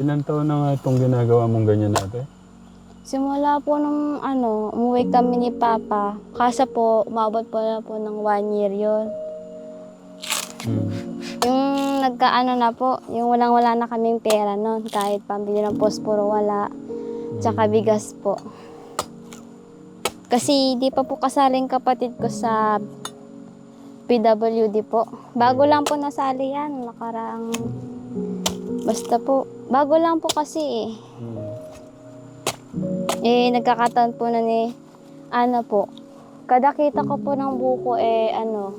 Ilan taon na nga itong ginagawa mong ganyan ate? Simula po nung ano, umuwi kami ni Papa. Kasa po, umabot po na po ng one year yon. Hmm. Yung nagkaano na po, yung walang-wala na kaming pera noon. Kahit pambili ng posporo, wala. Tsaka bigas po. Kasi di pa po kasaling kapatid ko sa PWD po. Bago lang po nasali yan, nakaraang... Basta po, bago lang po kasi eh. Hmm. Eh, nagkakataon po na ni, ano po, kada kita ko po ng buko, eh, ano,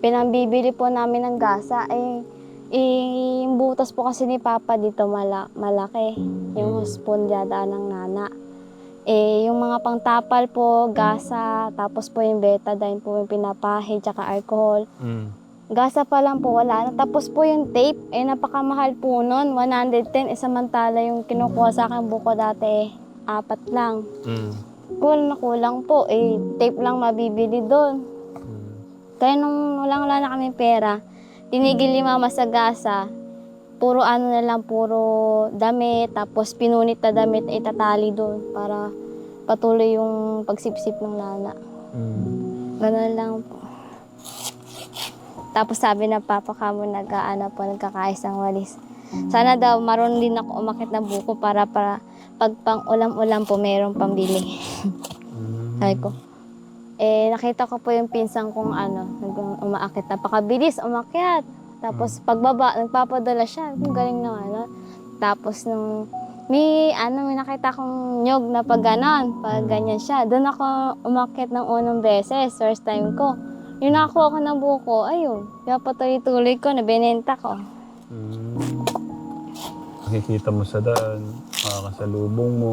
pinambibili po namin ng gasa, eh, eh, yung butas po kasi ni Papa dito mala, malaki, yung spoon dadaan ng nana. Eh, yung mga pangtapal po, gasa, tapos po yung betadine po yung pinapahid, tsaka alcohol. Hmm. Gasa pa lang po, wala na. Tapos po yung tape, eh napakamahal po nun, 110. Eh samantala yung kinukuha sa akin buko dati, eh, apat lang. Hmm. Kulang na kulang po, eh tape lang mabibili doon. Hmm. Kaya nung walang wala na kami pera, tinigil ni mama sa gasa, puro ano na lang, puro damit, tapos pinunit na damit itatali doon para patuloy yung pagsipsip ng nana. Hmm. Ganun lang po. Tapos sabi ng papa kamo nag-aano po, nagkakayos ng walis. Sana daw marunong din ako umakit ng buko para para pag pang ulam-ulam po mayroong pambili. Hmm. Sabi ko. Eh, nakita ko po yung pinsang kong ano, umaakit. Napakabilis, umakyat. Tapos pagbaba, nagpapadala siya. Kung galing naman. No? Tapos nung may ano, may nakita kong nyog na pag ganon, pag ganyan siya. Doon ako umakyat ng unang beses, first time ko. Yung nakakuha ko ng buko, ayun. Pinapatuloy-tuloy ko, nabinenta ko. Hmm. Nakikita mo sa daan, makakasalubong mo.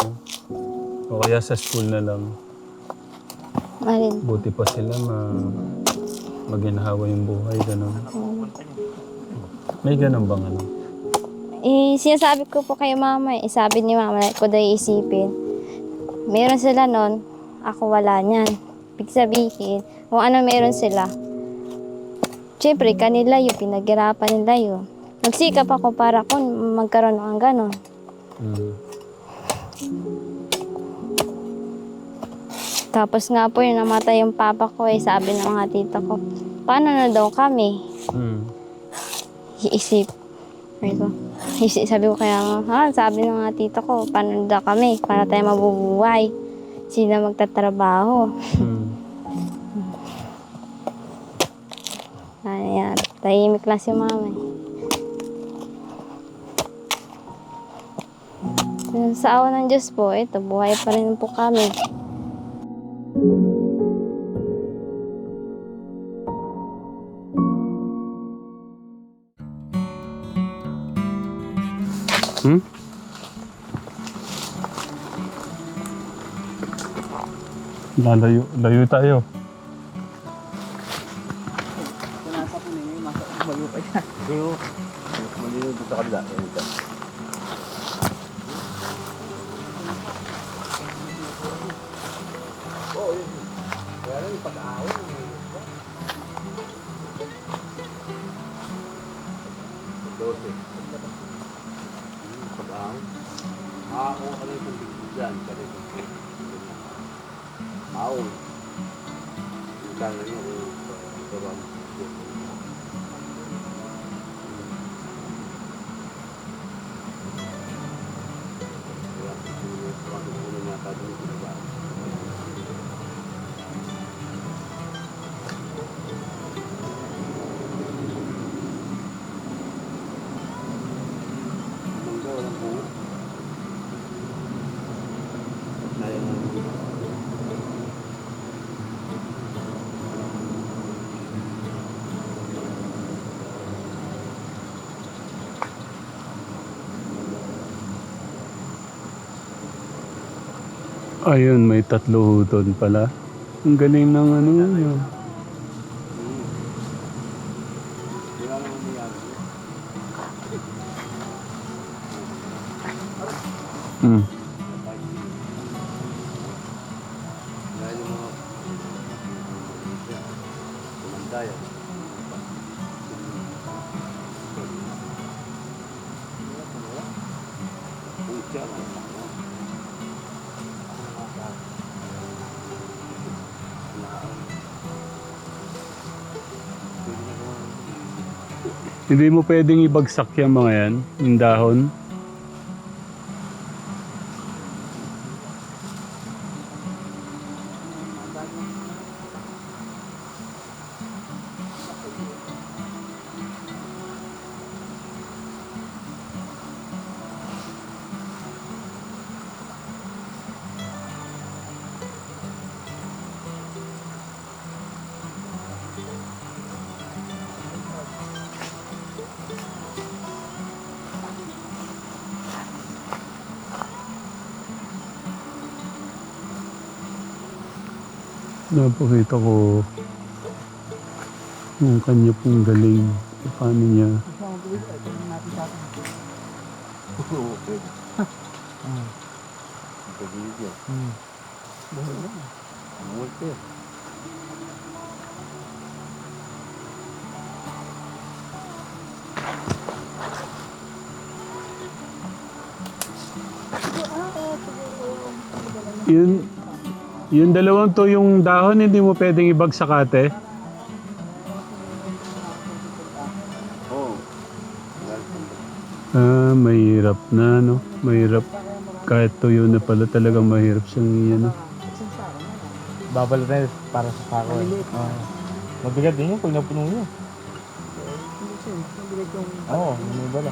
O kaya sa school na lang. Alin. Buti pa sila ma maginhawa yung buhay, gano'n. May gano'n bang ano? Eh, sinasabi ko po kay mama, eh, sabi ni mama, ko daw iisipin. Meron sila nun, ako wala niyan. Ibig sabihin, kung ano meron sila. Siyempre, kanila yun, pinaghirapan nila yun. Nagsikap ako para kung magkaroon ng ganon. Hmm. Tapos nga po yung namatay yung papa ko, eh, sabi ng mga tita ko, paano na daw kami? Hmm. Iisip. Sabi ko, isip, sabi ko kaya, ha, sabi ng mga tita ko, paano na daw kami? Para tayo mabubuhay? Sila magtatrabaho. Hmm. Tahimik lang si mama. eh. Sa awa ng Diyos po, ito, buhay pa rin po kami. Hmm? Lalayo, layo tayo. Dote. Kabang. Mao ka rin kung bigyan ka rin kung Mao. Ang kala niyo kung eh, kabang. Ayun, may tatlo doon pala. Ang galing ng ano. ano. Hmm. Hindi mo pwedeng ibagsak yung mga yan, yung dahon. Napakita ko yung kanya pong galing. Paano niya. Dalawang to, yung dahon, hindi mo pwedeng ibagsak ate. Ah, mahirap na, no? Mahirap. Kahit tuyo na pala talagang mahirap siyang ano. Babalot na yun para sa sako eh. Oo. Mabigat din yun pag napuno yun. Oo, may bala.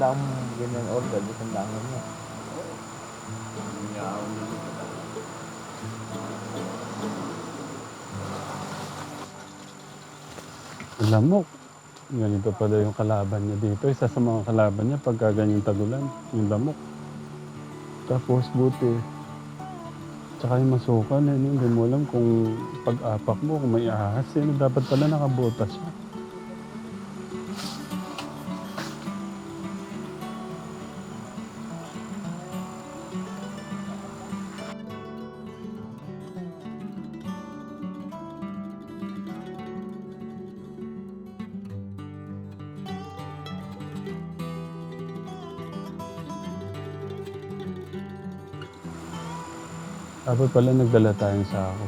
sandaan mo ganyan order, sandaan mo niya. Lamok. Ganito pala yung kalaban niya dito. Isa sa mga kalaban niya pagka ganyang tagulan. Yung lamok. Tapos buti. Tsaka yung masukal. Eh? Hindi mo alam kung pag-apak mo, kung may ahas. Eh, no? Dapat pala nakabutas siya. Dapat pala nagdala tayong sako.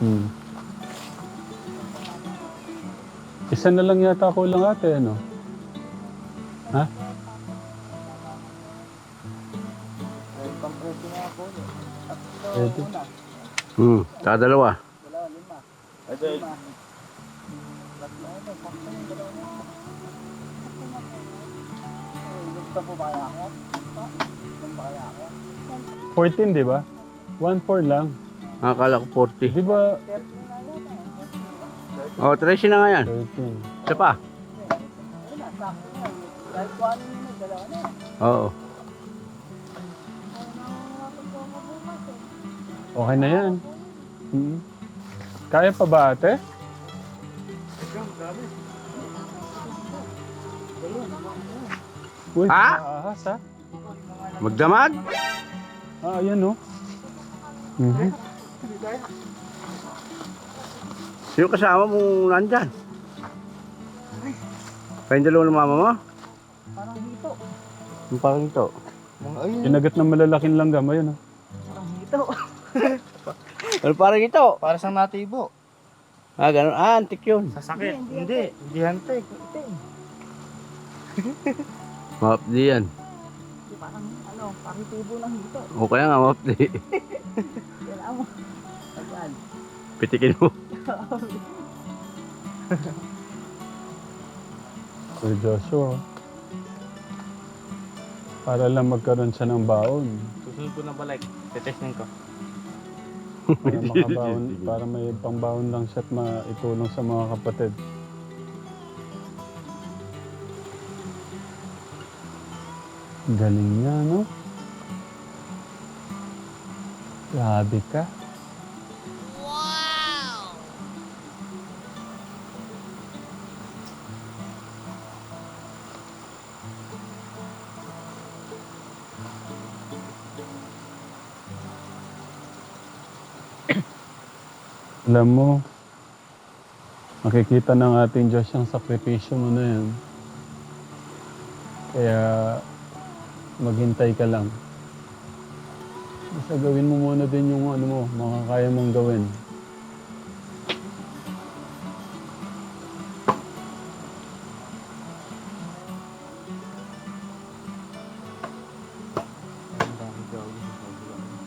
Hmm. Isa na lang yata ako lang ate, ano? Ha? Pwede. Hmm, saka dalawa. Fourteen, di ba? One four lang. Akala ko 40. Di ba? Oh, 13 na nga yan. 13. Isa pa. Oo. Okay na yan. Hmm. Kaya pa ba ate? Uy, Ha? ahas ha? Magdamag? Ah, ayan oh. Mhm. Sino kasama mo nandyan? Kayong dalawa ng mama mo? Parang hito. Yung parang hito. Kinagat ng malalaking langgam, ayun oh. Ano parang ito? Para sa natibo. Ah, ganun. Ah, antik yun. Sasakit. Hindi. Hindi hantik. Mapdi yan. Parang ano, parang tubo ng hito. O kaya nga, mapdi. Kailangan mo. Ayan. Pitikin mo. Kuya Joshua. Para lang magkaroon siya ng baon. Susunod ko na balik. Tetesting ko. Para makabaon, para may pangbaon lang siya at maitulong sa mga kapatid. Galing niya, no? Grabe ka. Alam mo, makikita ng ating Diyos yung sakripisyo mo na yan. Kaya, maghintay ka lang. Basta gawin mo muna din yung ano mo, mga kaya mong gawin.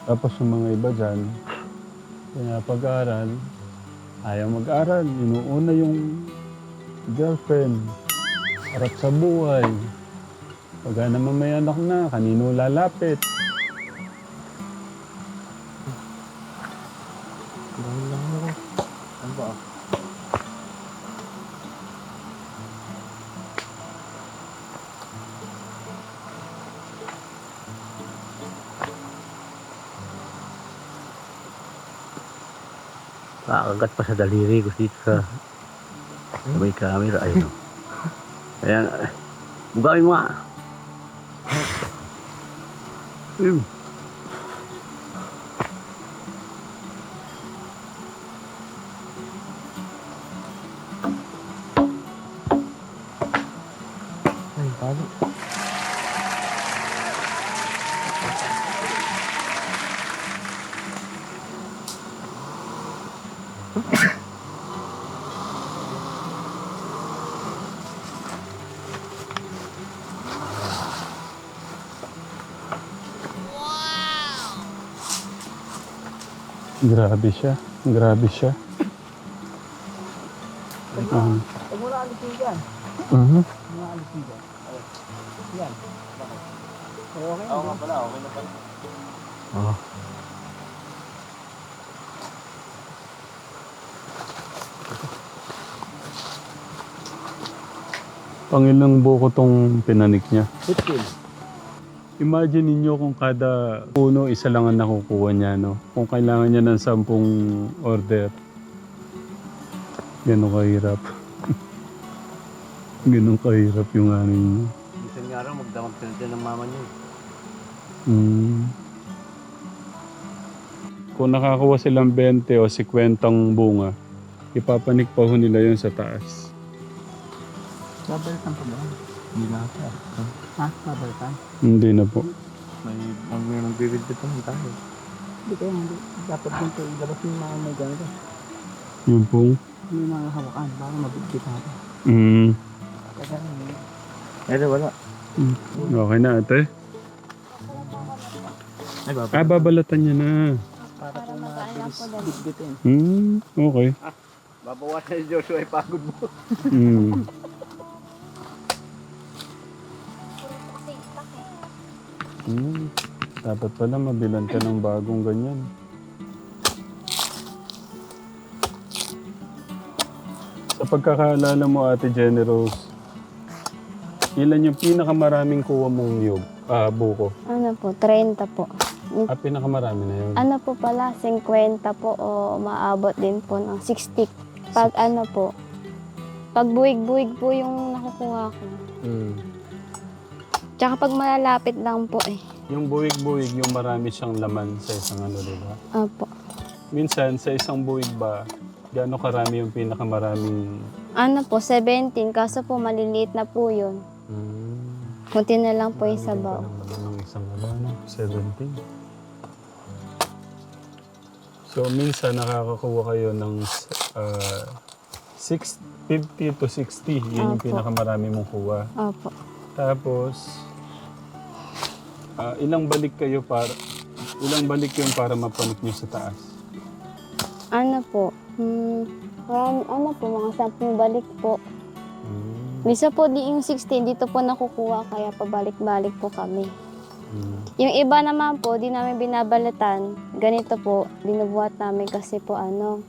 Tapos yung mga iba dyan, pinapag-aral, ayaw mag-aral, inuuna yung girlfriend, harap sa buhay. Pag naman may anak na, kanino lalapit? Dahil lang mo. Ano ba? Kakagat pa sa daliri ko dito sa sa may camera. Ayun. o. Ayan. Bugawin mo nga. Ayun. Grabe siya. Grabe siya. Um, Huwag mo na alisin dyan. mhm. Huwag mo na alisin dyan. Ayan. Yan. Bakit? Eh, okay. Oo nga pala. Okay na pala. Oh. Pangilang buko tong pinanik niya. 15. Imagine ninyo kung kada puno isa lang ang nakukuha niya, no? Kung kailangan niya ng sampung order. Ganun kahirap. Ganun kahirap yung ano niya. Minsan nga raw magdamag dyan ng mama niyo. Mm. Kung nakakuha silang 20 o 50 bunga, ipapanik pa ho nila yun sa taas. Babalitan pa ba? Hindi na ata. Ha? Babalitan? Hindi na po. May, mag, may magbibigit pa naman tayo. Hindi kaya hindi. Dapat dito ilabas yung mga may ganito. Yung pong. May mga hawakan para mabigit natin. Mm. Kaya hindi. Eh, wala. Okay na ate. Ay, baba. Ah, babalatan niya na. Para po po bitbitin. Hmm, okay. Babawasan ni Joshua ay pagod mo. Hmm. Hmm. Dapat pala mabilan ka ng bagong ganyan. Sa pagkakaalala mo, Ate Generous, ilan yung pinakamaraming kuha mong niyog? Ah, buko. Ano po, 30 po. Ah, pinakamarami na yun. Ano po pala, 50 po o maabot din po ng 60. Pag ano po, pag buwig-buwig po yung nakukuha ko. Hmm. Tsaka pag malalapit lang po eh. Yung buwig-buwig, yung marami siyang laman sa isang ano, di ba? Opo. Minsan, sa isang buwig ba, gaano karami yung pinakamaraming... Ano po, 17. Kaso po maliliit na po yun. Hmm. Kunti na lang po yung sabaw. ng isang ano, no? 17. So, minsan nakakakuha kayo ng uh, 650 to 60. Yun yung Opo. pinakamarami mong kuha. Opo. Tapos, ah, ilang balik kayo para... Ilang balik yun para mapanik nyo sa taas? Ano po? Hmm, marami, ano po, mga sampung balik po. Mm. Misa po di yung 16, dito po nakukuha kaya pabalik-balik po kami. Mm. Yung iba naman po, di namin binabalatan. Ganito po, binubuhat namin kasi po ano,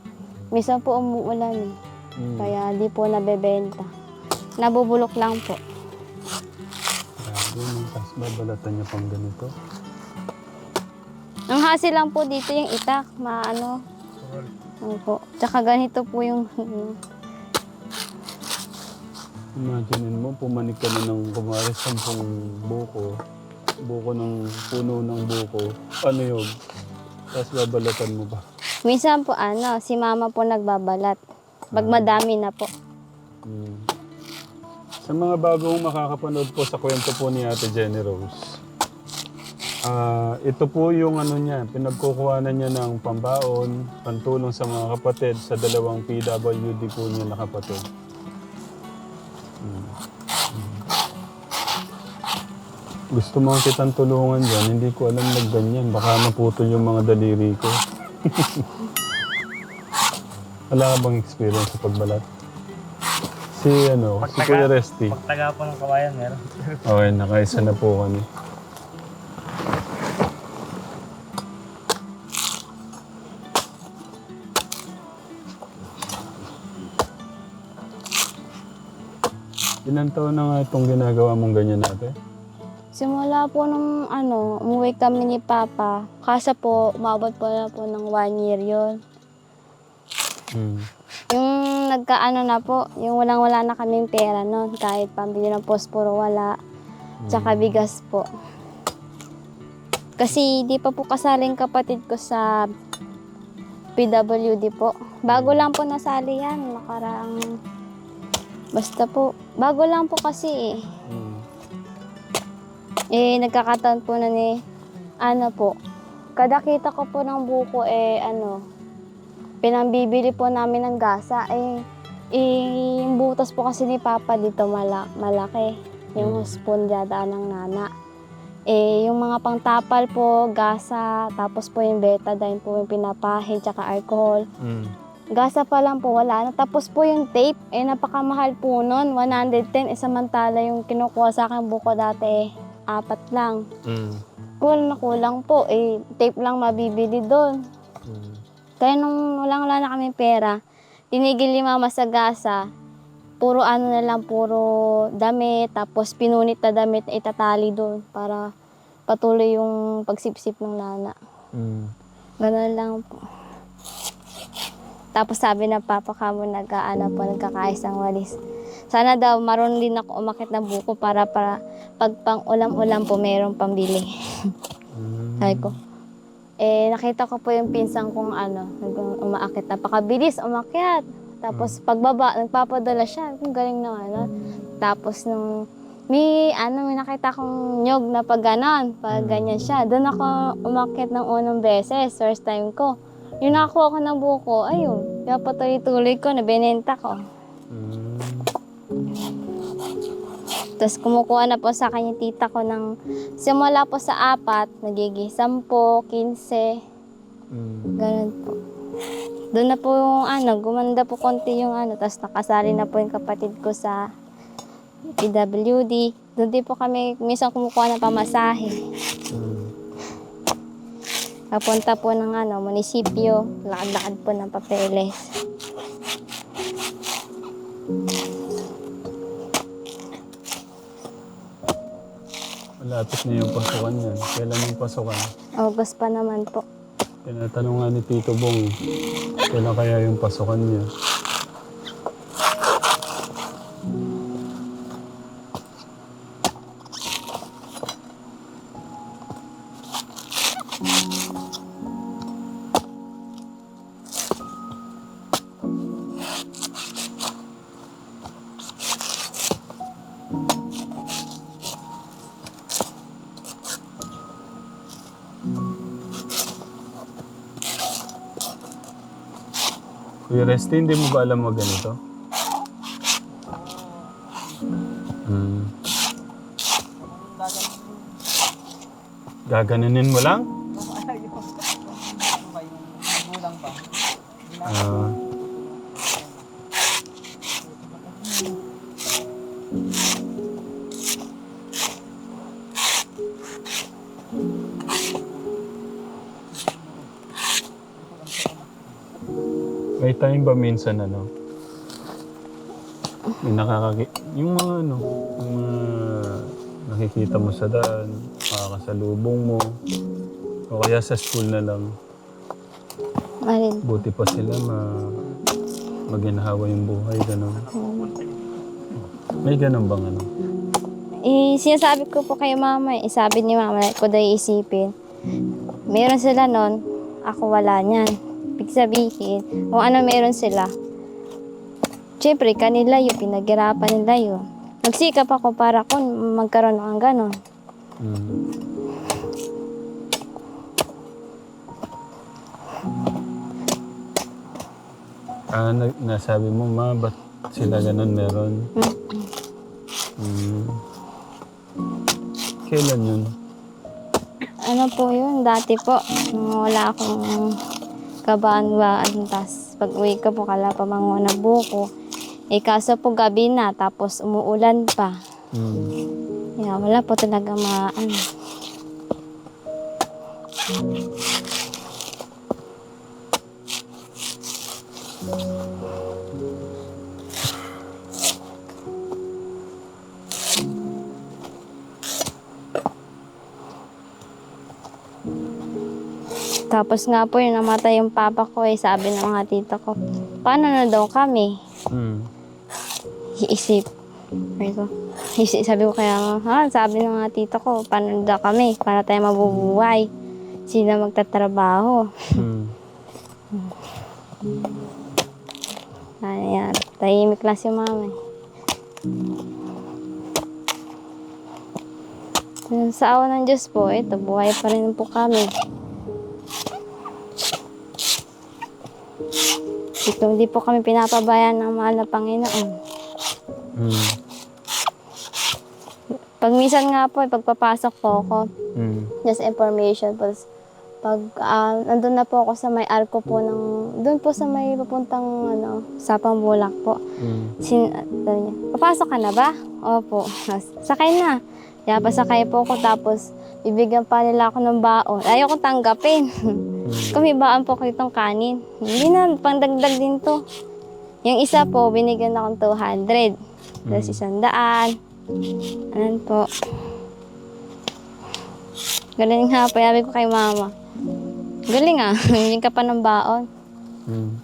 minsan po umuulan eh. Mm. Kaya di po nabebenta. Nabubulok lang po. No? Tapos babalatan nyo pang ganito. Ang hasil lang po dito yung itak, maano. Ano po. Tsaka ganito po yung Imagine mo, pumanik ka na ng kumari sampung buko. Buko ng puno ng buko. Ano yun? Tapos babalatan mo ba? Minsan po ano, si mama po nagbabalat. Pag madami na po. Mm. Sa mga bagong makakapanood po sa kwento po ni Ate Jenny Rose, ah, ito po yung ano niya, pinagkukuhanan niya ng pambaon, pantulong sa mga kapatid sa dalawang PWD po niya na kapatid. Mm. Mm. Gusto mo kitang tulungan dyan, hindi ko alam na ganyan. Baka maputol yung mga daliri ko. Wala ka bang experience sa pagbalat? Si ano, si Pagtaga- Kuya Resty. Pagtaga po ng kawayan, meron. Okay, nakaisa na po kami. Ilan taon na nga itong ginagawa mong ganyan natin? Simula po nung ano, umuwi kami ni Papa. Kasa po, umabot po na po ng one year yon. Hmm. Yung nagkaano na po, yung walang wala na kaming pera noon. Kahit pambili ng posporo wala. Tsaka bigas po. Kasi di pa po kasaling kapatid ko sa PWD po. Bago lang po nasali yan. Nakaraang... Basta po, bago lang po kasi eh. Hmm. Eh, nagkakataon po na ni, ano po, kada kita ko po ng buko, eh, ano, pinambibili po namin ng gasa, eh, eh, yung butas po kasi ni Papa dito mala, malaki, yung spoon dadaan ng nana. Eh, yung mga pangtapal po, gasa, tapos po yung betadine po yung pinapahid, tsaka alcohol. Hmm. Gasa pa lang po, wala na. Tapos po yung tape, eh napakamahal po nun, 110. Eh samantala yung kinukuha sa akin buko dati, eh, apat lang. Hmm. Kulang na kulang po, eh tape lang mabibili doon. Kaya nung walang wala na kami pera, tinigil ni mama sa gasa, puro ano na lang, puro damit, tapos pinunit na damit na itatali doon para patuloy yung pagsipsip ng nana. Hmm. Ganun lang po. Tapos sabi ng papa ka mo nag-ano po, nagkakaisang walis. Sana daw marunong din ako umakit ng buko para para pag pang ulam-ulam po mayroong pambili. Hmm. Sabi ko. Eh, nakita ko po yung pinsang kong ano, umaakit. Napakabilis, umakyat. Tapos pagbaba, nagpapadala siya. Kung galing na ano. Tapos nung may ano, may nakita akong nyog na pag ganon, pag ganyan siya. Doon ako umakyat ng unang beses, first time ko. Yung nakakuha ko ng buko, ayun. Kaya patuloy-tuloy ko, nabinenta ko. Hmm. Tapos kumukuha na po sa yung tita ko ng simula po sa apat, nagiging 10, 15, Hmm. ganun po. Doon na po yung ano, gumanda po konti yung ano, tapos nakasali na po yung kapatid ko sa PWD. Doon din po kami minsan kumukuha ng pamasahe. Hmm. Papunta po ng ano, munisipyo, lakad-lakad po ng papeles. Malapit na yung pasukan yan. Kailan yung pasukan? August pa naman po. Tinatanong nga ni Tito Bong, kailan kaya yung pasukan niya? Resty, hindi mo ba alam mo ganito? Hmm. Gaganunin mo lang? May time ba minsan ano? May nakakaki... Yung mga ano, yung mga nakikita mo sa daan, makakasalubong mo, o kaya sa school na lang, Alin? buti pa sila ma maginhawa yung buhay, gano'n. May gano'n bang ano? Eh, sinasabi ko po kay mama, eh, sabi ni mama, ko daw iisipin. Meron sila nun, ako wala niyan. Ibig sabihin, kung ano meron sila. Siyempre, kanila yun, pinaghirapan nila yun. Nagsikap ako para kung magkaroon ng ganon. Mm. Ah, na, nasabi mo, ma, ba't sila ganun meron? Mm. Kailan yun? Ano po yun, dati po, nung wala akong kabaan-baan, tas pag uwi ko po, kala pa mga na buko. Eh, kaso po gabi na, tapos umuulan pa. Mm. Yeah, wala po talaga maan. Tapos nga po yung namatay yung papa ko eh, sabi ng mga tita ko, paano na daw kami? Mm. Iisip. Ko, isip, sabi ko kaya, ha, sabi ng mga tita ko, paano daw kami? Para tayo mabubuhay. Sila magtatrabaho. Mm. Ayan, tahimik lang si mama. eh. Sa awa ng Diyos po, ito, buhay pa rin po kami. Ito, hindi po kami pinapabayan ng mahal na Panginoon. Mm. Pag minsan nga po, eh, pagpapasok po ako, Mm. just information po. Pag ah, nandun na po ako sa may arko po ng, doon po sa may papuntang ano, sa Pambulak po. Mm. Sin, sabi niya, papasok ka na ba? Opo. Sakay na. Kaya pasakay po ako tapos bibigyan pa nila ako ng baon. Ayaw ko tanggapin. Kumibaan po ko itong kanin. Hindi na, pangdagdag din to. Yung isa po, binigyan akong 200. Tapos isang daan. Anan po. Galing nga po, sabi ko kay mama. Galing ah, hindi ka pa ng baon. Mm.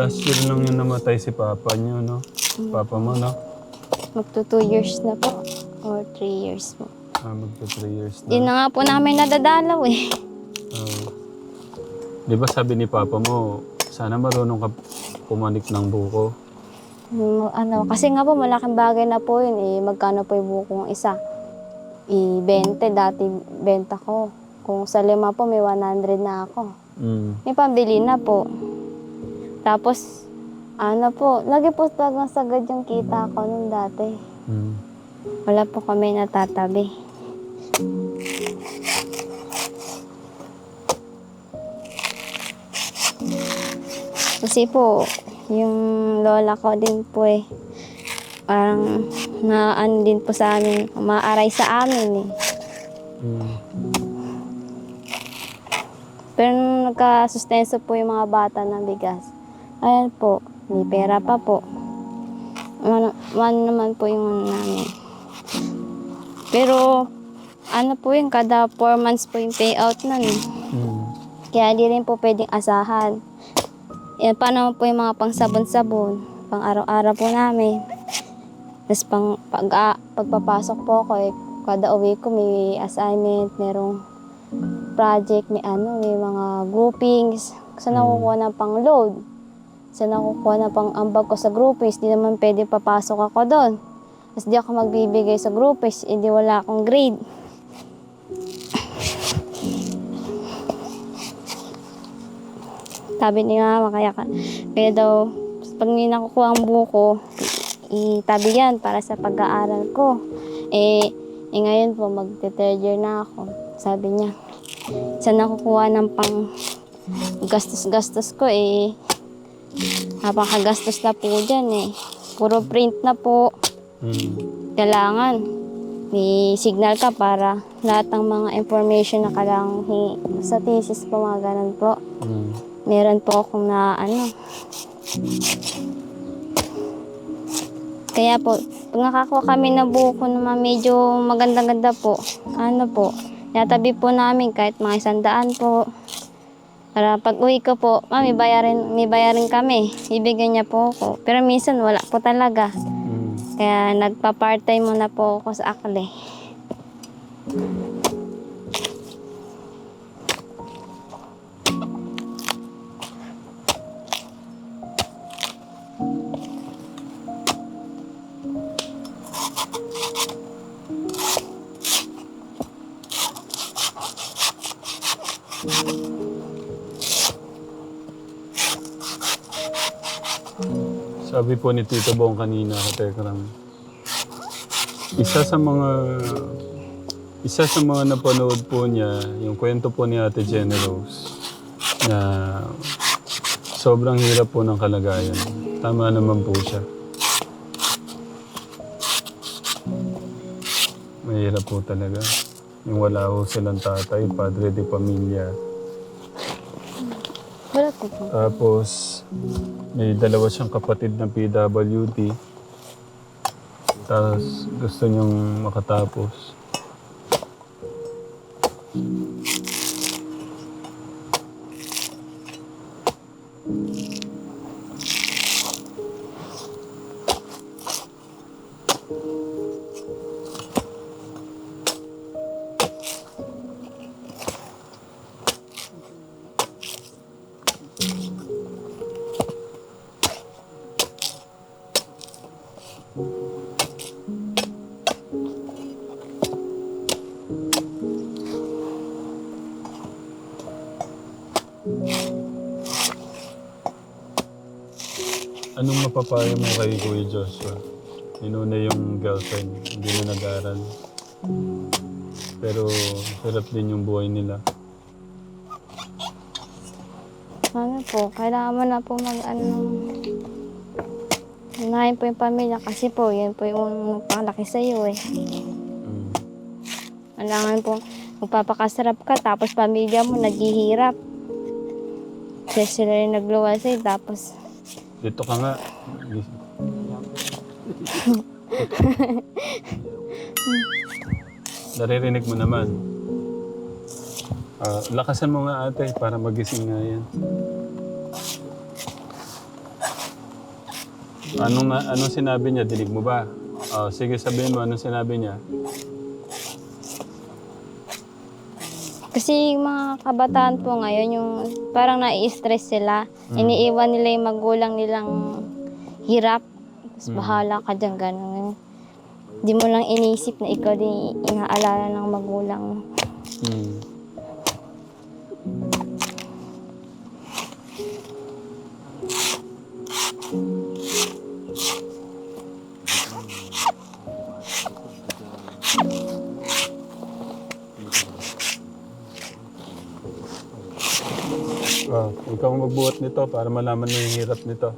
Last year lang yung namatay si Papa niyo, no? Papa mo, no? Magto 2 years na po. Or 3 years po. Ah, magto 3 years Yun na. na nga po namin nadadalaw eh. Ah. Di ba sabi ni Papa mo, sana marunong ka pumanik ng buko? Yung ano, kasi nga po malaking bagay na po yun eh. Magkano po yung bukong isa? I-20, dati benta ko. Kung sa lima po, may 100 na ako. Mm. May pambili na po. Tapos, ano po, lagi po talagang sagad yung kita ko nung dati. Mm. Wala po kami natatabi. Kasi po, yung lola ko din po eh, parang na ano din po sa amin, umaaray sa amin eh. Mm. Pero nung nagkasustenso po yung mga bata ng bigas, ayan po, may pera pa po. Ano, ano naman po yung ano namin. Pero, ano po yun, kada 4 months po yung payout nun. eh. Mm. Kaya di rin po pwedeng asahan. Yan, paano po yung mga pang sabon-sabon, pang araw-araw po namin. Tapos pang pag, ah, pagpapasok po ako, eh, kada uwi ko may assignment, merong project, may ano, may mga groupings. Kasi nakukuha ng pang load. Saan ako kukuha na pang ambag ko sa groupers? Di naman pwede papasok ako doon. Tapos di ako magbibigay sa groupers, eh di wala akong grade. Sabi ni mama, kaya, ka, kaya daw, pag may nakukuha ang buko, itabi yan para sa pag-aaral ko. Eh, eh ngayon po, magte-third year na ako. Sabi niya, saan nakukuha ng pang gastos-gastos ko eh, napakagastos na po dyan eh. Puro print na po. Mm. Kailangan may signal ka para lahat ng mga information na kailangan sa thesis po, mga ganun po. Mm. Meron po akong na ano. Kaya po, pag nakakuha kami ng buko na mga medyo maganda-ganda po, ano po, natabi po namin kahit mga isang daan po. Para pag uwi ko po, mami, bayarin, may bayarin kami. Ibigay niya po ako. Pero minsan wala po talaga. Mm. Kaya nagpa-part-time muna po ako sa Akle. Sabi po ni Tito Bong kanina ka Tekram. Isa sa mga isa sa mga napanood po niya, yung kwento po ni Ate Jenny Rose na sobrang hirap po ng kalagayan. Tama naman po siya. Mahirap po talaga. Yung wala po silang tatay, padre de pamilya. Wala po po. Tapos, may dalawa siyang kapatid na PWD. Tapos, gusto niyang makatapos. Anong mapapayo mo kay Kuya Joshua? Inuna yung girlfriend, hindi na nag-aral. Pero hirap din yung buhay nila. Ano po, kailangan mo na po mag ano, unahin po yung pamilya kasi po, yan po yung nagpalaki sa iyo eh. Mm. Kailangan po, magpapakasarap ka, tapos pamilya mo naghihirap. Kasi sila rin nagluwa sa'yo, tapos Dito ka nga. Naririnig mo naman. Ah, lakasan mo nga ate para magising nga yan. Anong, anong sinabi niya? Dinig mo ba? Ah, sige sabihin mo anong sinabi niya. Kasi yung mga kabataan po ngayon, yung parang nai-stress sila. Iniiwan nila yung magulang nilang hirap. Tapos bahala ka dyan, gano'n. Di mo lang inisip na ikaw din inaalala ng magulang mo. Magbuhat nito para malaman mo yung hirap nito.